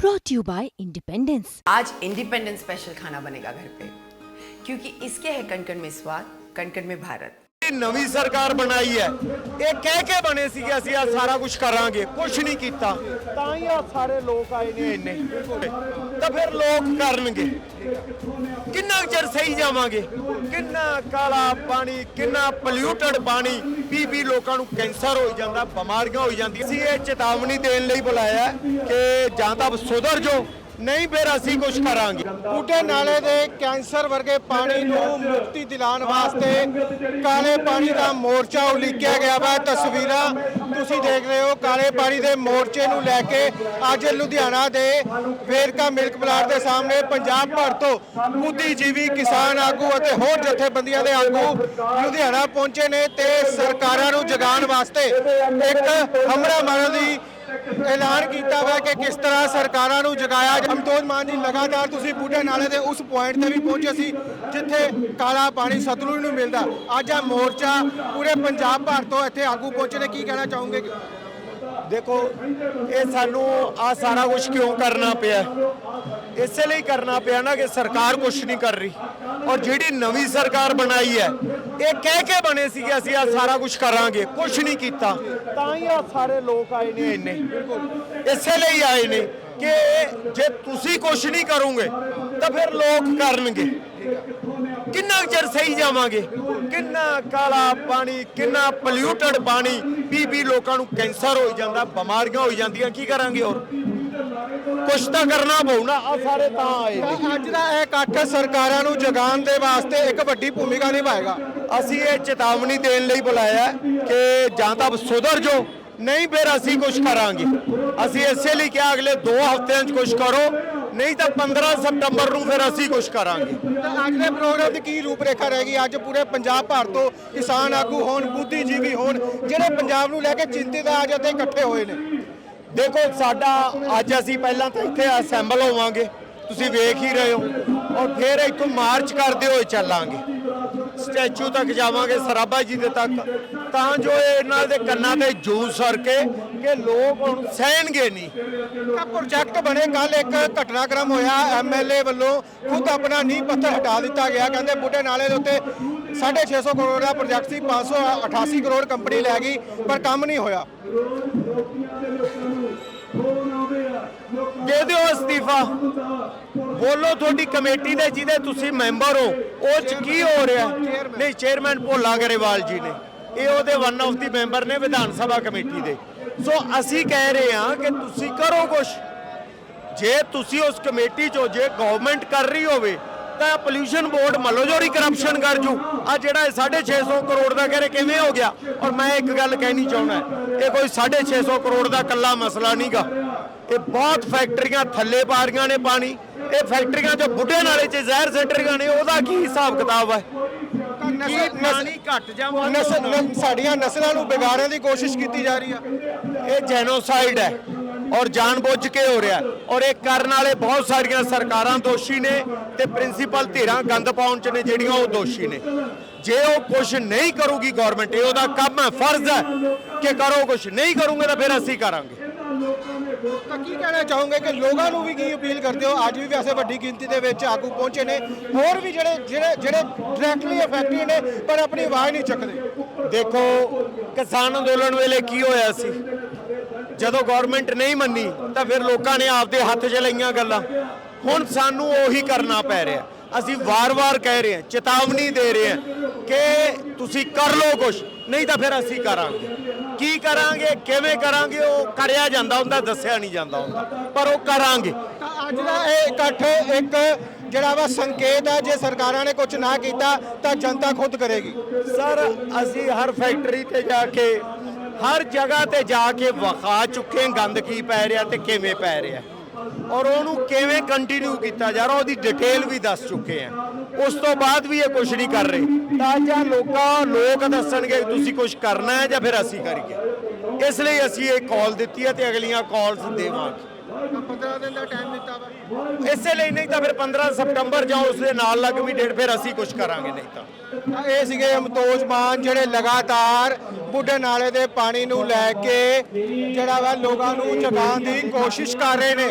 brought to you by Independence. आज independence special खाना बनेगा घर पे क्योंकि इसके है कणकण में स्वाद कणकण में भारत ਇਹ ਨਵੀਂ ਸਰਕਾਰ ਬਣਾਈ ਹੈ। ਇਹ ਕਹਿ ਕੇ ਬਣੇ ਸੀ ਅਸੀਂ ਆ ਸਾਰਾ ਕੁਝ ਕਰਾਂਗੇ। ਕੁਝ ਨਹੀਂ ਕੀਤਾ। ਤਾਂ ਹੀ ਆ ਸਾਰੇ ਲੋਕ ਆਏ ਨੇ ਇੰਨੇ। ਤਾਂ ਫਿਰ ਲੋਕ ਕਰਨਗੇ। ਕਿੰਨਾ ਕੁ ਚਿਰ ਸਹੀ ਜਾਵਾਂਗੇ? ਕਿੰਨਾ ਕਾਲਾ ਪਾਣੀ, ਕਿੰਨਾ ਪੋਲਿਊਟਡ ਪਾਣੀ ਪੀ ਪੀ ਲੋਕਾਂ ਨੂੰ ਕੈਂਸਰ ਹੋਈ ਜਾਂਦਾ, ਬਿਮਾਰੀਆਂ ਹੋਈ ਜਾਂਦੀਆਂ। ਸੀ ਇਹ ਚੇਤਾਵਨੀ ਦੇਣ ਲਈ ਬੁਲਾਇਆ ਕਿ ਜਾਂ ਤਾਂ ਸੁਧਰ ਜੋ ਨਹੀਂ, ਫਿਰ ਅਸੀਂ ਕੁਝ ਕਰਾਂਗੇ। ਬੂਟੇ ਨਾਲੇ ਦੇ ਕੈਂਸਰ ਵਰਗੇ ਪਾਣੀ ਨੂੰ ਮੁਕਤੀ ਦਿਲਾਉਣ ਵਾਸਤੇ ਕਾਲੇ ਪਾਣੀ ਦਾ ਮੋਰਚਾ ਉਲੀਕਿਆ ਗਿਆ ਵਾ। ਤਸਵੀਰਾਂ ਤੁਸੀਂ ਦੇਖ ਰਹੇ ਹੋ। ਕਾਲੇ ਪਾਣੀ ਦੇ ਮੋਰਚੇ ਨੂੰ ਲੈ ਕੇ ਅੱਜ ਲੁਧਿਆਣਾ ਦੇ ਵੇਰਕਾ ਮਿਲਕ ਪਲਾਟ ਦੇ ਸਾਹਮਣੇ ਪੰਜਾਬ ਭਰ ਤੋਂ ਬੁੱਧੀਜੀਵੀ ਕਿਸਾਨ ਆਗੂ ਅਤੇ ਹੋਰ ਜਥੇਬੰਦੀਆਂ ਦੇ ਆਗੂ ਲੁਧਿਆਣਾ ਪਹੁੰਚੇ ਨੇ ਤੇ ਸਰਕਾਰਾਂ ਨੂੰ ਜਗਾਉਣ ਵਾਸਤੇ ਇੱਕ ਹਮਲਾ ਮਾਰਨ ਦੀ ਐਲਾਨ ਕੀਤਾ ਵਾ ਕਿ ਕਿਸ ਤਰ੍ਹਾਂ ਸਰਕਾਰਾਂ ਨੂੰ ਜਗਾਇਆ ਅਮਤੋਜ ਮਾਨ ਜੀ ਲਗਾਤਾਰ ਤੁਸੀਂ ਬੂਟੇ ਨਾਲੇ ਦੇ ਉਸ ਪੁਆਇੰਟ ਤੇ ਵੀ ਪਹੁੰਚੇ ਸੀ ਜਿੱਥੇ ਕਾਲਾ ਪਾਣੀ ਸਤਲੁਜ ਨੂੰ ਮਿਲਦਾ। ਅੱਜ ਆ ਮੋਰਚਾ ਪੂਰੇ ਪੰਜਾਬ ਭਰ ਤੋਂ ਇੱਥੇ ਆਗੂ ਪਹੁੰਚੇ ਨੇ ਕੀ ਕਹਿਣਾ ਚਾਹੋਗੇ? ਦੇਖੋ ਇਹ ਸਾਨੂੰ ਆ ਸਾਰਾ ਕੁਝ ਕਿਉਂ ਕਰਨਾ ਪਿਆ? ਇਸੇ ਲਈ ਕਰਨਾ ਪਿਆ ਨਾ ਕਿ ਸਰਕਾਰ ਕੁਝ ਨਹੀਂ ਕਰ ਰਹੀ। ਔਰ ਜਿਹੜੀ ਨਵੀਂ ਸਰਕਾਰ ਬਣਾਈ ਹੈ, ਇਹ ਕਹਿ ਕੇ ਬਣੇ ਸੀਗੇ ਅਸੀਂ ਆ ਸਾਰਾ ਕੁਝ ਕਰਾਂਗੇ। ਕੁਝ ਨਹੀਂ ਕੀਤਾ। ਤਾਂ ਹੀ ਆ ਸਾਰੇ ਲੋਕ ਆਏ ਨੇ ਇੰਨੇ। ਇਸੇ ਲਈ ਆਏ ਨੇ ਕਿ ਜੇ ਤੁਸੀਂ ਕੁਝ ਨਹੀਂ ਕਰੋਗੇ, ਤਾਂ ਫਿਰ ਲੋਕ ਕਰਨਗੇ। ਕਿੰਨਾ ਕੁ ਚਿਰ ਸਹੀ ਜਾਵਾਂਗੇ? ਕਿੰਨਾ ਕਾਲਾ ਪਾਣੀ, ਕਿੰਨਾ ਪੋਲਿਊਟਡ ਪਾਣੀ ਪੀ ਪੀ ਲੋਕਾਂ ਨੂੰ ਕੈਂਸਰ ਹੋਈ ਜਾਂਦਾ, ਬਿਮਾਰੀਆਂ ਹੋਈ ਜਾਂਦੀਆਂ, ਕੀ ਕਰਾਂਗੇ ਔਰ ਕੁਛ ਤਾਂ ਕਰਨਾ ਪਊ ਨਾ ਆ ਸਾਰੇ ਤਾਂ ਆਏ ਨੇ। ਅੱਜ ਦਾ ਇਹ ਇਕੱਠ ਸਰਕਾਰਾਂ ਨੂੰ ਜਗਾਉਣ ਦੇ ਵਾਸਤੇ ਇੱਕ ਵੱਡੀ ਭੂਮਿਕਾ ਨਿਭਾਏਗਾ। ਅਸੀਂ ਇਹ ਚੇਤਾਵਨੀ ਦੇਣ ਲਈ ਬੁਲਾਇਆ ਹੈ ਕਿ ਜਾਂ ਤਾਂ ਸੁਧਰ ਜਾਓ ਨਹੀਂ ਫਿਰ ਅਸੀਂ ਕੁਝ ਕਰਾਂਗੇ। ਅਸੀਂ ਇਸੇ ਲਈ ਕਿਹਾ ਅਗਲੇ 2 ਹਫ਼ਤਿਆਂ 'ਚ ਕੁਝ ਕਰੋ ਨਹੀਂ ਤਾਂ 15 ਸਤੰਬਰ ਨੂੰ ਫਿਰ ਅਸੀਂ ਕੁਝ ਕਰਾਂਗੇ। ਤਾਂ ਅੱਜ ਦੇ ਪ੍ਰੋਗਰਾਮ ਦੀ ਕੀ ਰੂਪਰੇਖਾ ਰਹੇਗੀ? ਅੱਜ ਪੂਰੇ ਪੰਜਾਬ ਭਰ ਤੋਂ ਕਿਸਾਨ ਆਗੂ ਹੋਣ ਬੁੱਧੀਜੀਵੀ ਹੋਣ ਜਿਹੜੇ ਪੰਜਾਬ ਨੂੰ ਲੈ ਕੇ ਚਿੰਤਿਤ ਆ ਅੱਜ ਇੱਥੇ ਇਕੱਠੇ ਹੋਏ ਨੇ। ਦੇਖੋ, ਸਾਡਾ ਅੱਜ ਅਸੀਂ ਪਹਿਲਾਂ ਤਾਂ ਇੱਥੇ ਅਸੈਂਬਲ ਹੋਵਾਂਗੇ। ਤੁਸੀਂ ਵੇਖ ਹੀ ਰਹੇ ਹੋ। ਔਰ ਫਿਰ ਇੱਥੋਂ ਮਾਰਚ ਕਰਦੇ ਹੋਏ ਚੱਲਾਂਗੇ। ਸਟੈਚੂ ਤੱਕ ਜਾਵਾਂਗੇ, ਸਰਾਭਾ ਜੀ ਦੇ ਤੱਕ। ਤਾਂ ਜੋ ਇਹਨਾਂ ਦੇ ਕੰਨਾਂ ਤੇ ਜੂਸ ਸਰ ਕੇ ਕਿ ਲੋਕ ਹੁਣ ਸਹਿਣਗੇ ਨਹੀਂ। ਤਾਂ ਪ੍ਰੋਜੈਕਟ ਬਣੇ। ਕੱਲ ਇੱਕ ਘਟਨਾਕ੍ਰਮ ਹੋਇਆ। ਐਮਐਲਏ ਵੱਲੋਂ ਖੁਦ ਆਪਣਾ ਨੀਂਹ ਪੱਥਰ ਹਟਾ ਦਿੱਤਾ ਗਿਆ। ਕਹਿੰਦੇ ਬੁੱਢੇ ਨਾਲੇ ਦੇ ਉੱਤੇ 650 ਕਰੋੜ ਦਾ ਪ੍ਰੋਜੈਕਟ ਸੀ 588 ਕਰੋੜ ਕੰਪਨੀ ਲੈ ਗਈ, ਪਰ ਕੰਮ ਨਹੀਂ ਹੋਇਆ। ਦੇ ਦਿਓ ਅਸਤੀਫਾ। ਬੋਲੋ ਤੁਹਾਡੀ ਕਮੇਟੀ ਦੇ ਜਿਹਦੇ ਤੁਸੀਂ ਮੈਂਬਰ ਹੋ ਉਹ ਚ ਕੀ ਹੋ ਰਿਹਾ? ਨਹੀਂ ਚੇਅਰਮੈਨ ਭੋਲਾ ਗਰੇਵਾਲ ਜੀ ਨੇ। ਇਹ ਉਹਦੇ ਵਨ ਆਫ ਦੀ ਮੈਂਬਰ ਨੇ ਵਿਧਾਨ ਸਭਾ ਕਮੇਟੀ ਦੇ। ਸੋ ਅਸੀਂ ਕਹਿ ਰਹੇ ਹਾਂ ਕਿ ਤੁਸੀਂ ਕਰੋ ਕੁਛ। ਜੇ ਤੁਸੀਂ ਉਸ ਕਮੇਟੀ ਚੋਂ ਜੇ ਗਵਰਨਮੈਂਟ ਕਰ ਰਹੀ ਹੋਵੇ ਤਾਂ ਪੋਲੂਸ਼ਨ ਬੋਰਡ ਮੱਲੋ ਜੋੜੀ ਕਰਪਸ਼ਨ ਕਰ ਜੂ। ਆ ਜਿਹੜਾ ਇਹ 650 ਕਰੋੜ ਦਾ ਕਹਿੰਦੇ ਕਿਵੇਂ ਹੋ ਗਿਆ? ਔਰ ਮੈਂ ਇੱਕ ਗੱਲ ਕਹਿਣੀ ਚਾਹੁੰਦਾ ਇਹ ਕੋਈ 650 ਕਰੋੜ ਦਾ ਕੱਲਾ ਮਸਲਾ ਨਹੀਂਗਾ। ਇਹ ਬਹੁਤ ਫੈਕਟਰੀਆਂ ਥੱਲੇ ਪਾ ਰਹੀਆਂ ਨੇ ਪਾਣੀ। ਇਹ ਫੈਕਟਰੀਆਂ ਜੋ ਬੁੱਢੇ ਨਾਲੇ 'ਚ ਜ਼ਹਿਰ ਸਿੱਟ ਰਹੀਆਂ ਨੇ ਉਹਦਾ ਕੀ ਹਿਸਾਬ ਕਿਤਾਬ ਹੈ? ਕੀ ਪਾਣੀ ਘਟ ਨਸਲ ਸਾਡੀਆਂ ਨਸਲਾਂ ਨੂੰ ਵਿਗਾੜਨ ਦੀ ਕੋਸ਼ਿਸ਼ ਕੀਤੀ ਜਾ ਰਹੀ ਆ ਇਹ ਜੈਨੋਸਾਈਡ ਹੈ। ਔਰ ਜਾਣਬੁੱਝ ਕੇ ਹੋ ਰਿਹਾ। ਔਰ ਇਹ ਕਰਨ ਵਾਲੇ ਬਹੁਤ ਸਾਰੀਆਂ ਸਰਕਾਰਾਂ ਦੋਸ਼ੀ ਨੇ ਤੇ ਪ੍ਰਿੰਸੀਪਲ ਧਿਰਾਂ ਗੰਦ ਪਾਉਣ ਚ ਨੇ ਜਿਹੜੀਆਂ ਉਹ ਦੋਸ਼ੀ ਨੇ। ਜੇ ਉਹ ਕੁਝ ਨਹੀਂ ਕਰੂਗੀ ਗਵਰਨਮੈਂਟ ਇਹ ਉਹਦਾ ਕੰਮ ਹੈ ਫਰਜ਼ ਹੈ ਕਿ ਕਰੋ ਕੁਝ ਨਹੀਂ ਕਰੂਗੇ ਤਾਂ ਫਿਰ ਅਸੀਂ ਕਰਾਂਗੇ। ਤਾਂ ਕੀ ਕਹਿਣਾ ਚਾਹੋਗੇ ਕਿ ਲੋਕਾਂ ਨੂੰ ਵੀ ਕੀ ਅਪੀਲ ਕਰਦੇ ਹੋ? ਅੱਜ ਵੀ ਵੈਸੇ ਵੱਡੀ ਗਿਣਤੀ ਦੇ ਵਿੱਚ ਆਗੂ ਪਹੁੰਚੇ ਨੇ। ਹੋਰ ਵੀ ਜਿਹੜੇ ਜਿਹੜੇ ਜਿਹੜੇ ਡਾਇਰੈਕਟਲੀ ਅਫੈਕਟਡ ਨੇ ਪਰ ਆਪਣੀ ਆਵਾਜ਼ ਨਹੀਂ ਚੱਕਦੇ। ਦੇਖੋ ਕਿਸਾਨ ਅੰਦੋਲਨ ਵੇਲੇ ਕੀ ਹੋਇਆ ਸੀ? ਜਦੋਂ ਗਵਰਨਮੈਂਟ ਨਹੀਂ ਮੰਨੀ ਤਾਂ ਫਿਰ ਲੋਕਾਂ ਨੇ ਆਪਦੇ ਹੱਥ 'ਚ ਲਈਆਂ ਗੱਲਾਂ। ਹੁਣ ਸਾਨੂੰ ਉਹੀ ਕਰਨਾ ਪੈ ਰਿਹਾ। ਅਸੀਂ ਵਾਰ-ਵਾਰ ਕਹਿ ਰਹੇ ਹਾਂ ਚੇਤਾਵਨੀ ਦੇ ਰਹੇ ਹਾਂ ਕਿ ਤੁਸੀਂ ਕਰ ਲਓ ਕੁਝ ਨਹੀਂ ਤਾਂ ਫਿਰ ਅਸੀਂ ਕਰਾਂਗੇ। ਕੀ ਕਰਾਂਗੇ ਕਿਵੇਂ ਕਰਾਂਗੇ ਉਹ ਕਰਿਆ ਜਾਂਦਾ ਹੁੰਦਾ ਦੱਸਿਆ ਨਹੀਂ ਜਾਂਦਾ ਹੁੰਦਾ। ਪਰ ਉਹ ਕਰਾਂਗੇ। ਅੱਜ ਦਾ ਇਹ ਇਕੱਠ ਇੱਕ ਜਿਹੜਾ ਵਾ ਸੰਕੇਤ ਹੈ ਜੇ ਸਰਕਾਰਾਂ ਨੇ ਕੁਝ ਨਾ ਕੀਤਾ ਤਾਂ ਜਨਤਾ ਖੁਦ ਕਰੇਗੀ। ਸਰ ਅਸੀਂ ਹਰ ਫੈਕਟਰੀ ਤੇ ਜਾ ਕੇ ਹਰ ਜਗ੍ਹਾ ਤੇ ਜਾ ਕੇ ਵਿਖਾ ਚੁੱਕੇ, ਗੰਦ ਕੀ ਪੈ ਰਿਹਾ ਤੇ ਕਿਵੇਂ ਪੈ ਰਿਹਾ। ਔਰ ਉਹਨੂੰ ਕਿਵੇਂ ਕੰਟੀਨਿਊ ਕੀਤਾ ਜਾ ਰਿਹਾ, ਉਹਦੀ ਡਿਟੇਲ ਵੀ ਦੱਸ ਚੁੱਕੇ ਆ। ਉਸ ਤੋਂ ਬਾਅਦ ਵੀ ਇਹ ਕੁਝ ਨਹੀਂ ਕਰ ਰਹੇ। ਤਾਂ ਜਾਂ ਲੋਕਾਂ, ਲੋਕ ਦੱਸਣਗੇ ਤੁਸੀਂ ਕੁਝ ਕਰਨਾ ਹੈ ਜਾਂ ਫਿਰ ਅਸੀਂ ਕਰੀਏ। ਇਸ ਲਈ ਅਸੀਂ ਇਹ ਕਾਲ ਦਿੱਤੀ ਹੈ ਤੇ ਅਗਲੀਆਂ ਕਾਲਸ ਦੇਵਾਂਗੇ। 15 ਦਿਨ ਦਾ ਟਾਈਮ ਦਿੱਤਾ ਵਾ। ਇਸੇ ਲਈ ਨਹੀਂ ਤਾਂ ਫਿਰ 15 ਸਤੰਬਰ ਜਾਂ ਉਸ ਦੇ ਨਾਲ ਲੱਗਵੀਂ ਡੇਟ ਫਿਰ ਅਸੀਂ ਕੁਝ ਕਰਾਂਗੇ ਨਹੀਂ ਤਾਂ। ਤਾਂ ਇਹ ਸੀਗੇ ਅਮਤੋਜ ਮਾਨ ਜਿਹੜੇ ਲਗਾਤਾਰ ਬੁੱਢੇ ਨਾਲੇ ਦੇ ਪਾਣੀ ਨੂੰ ਲੈ ਕੇ ਜਿਹੜਾ ਵਾ ਲੋਕਾਂ ਨੂੰ ਜਗਾਉਣ ਦੀ ਕੋਸ਼ਿਸ਼ ਕਰ ਰਹੇ ਨੇ।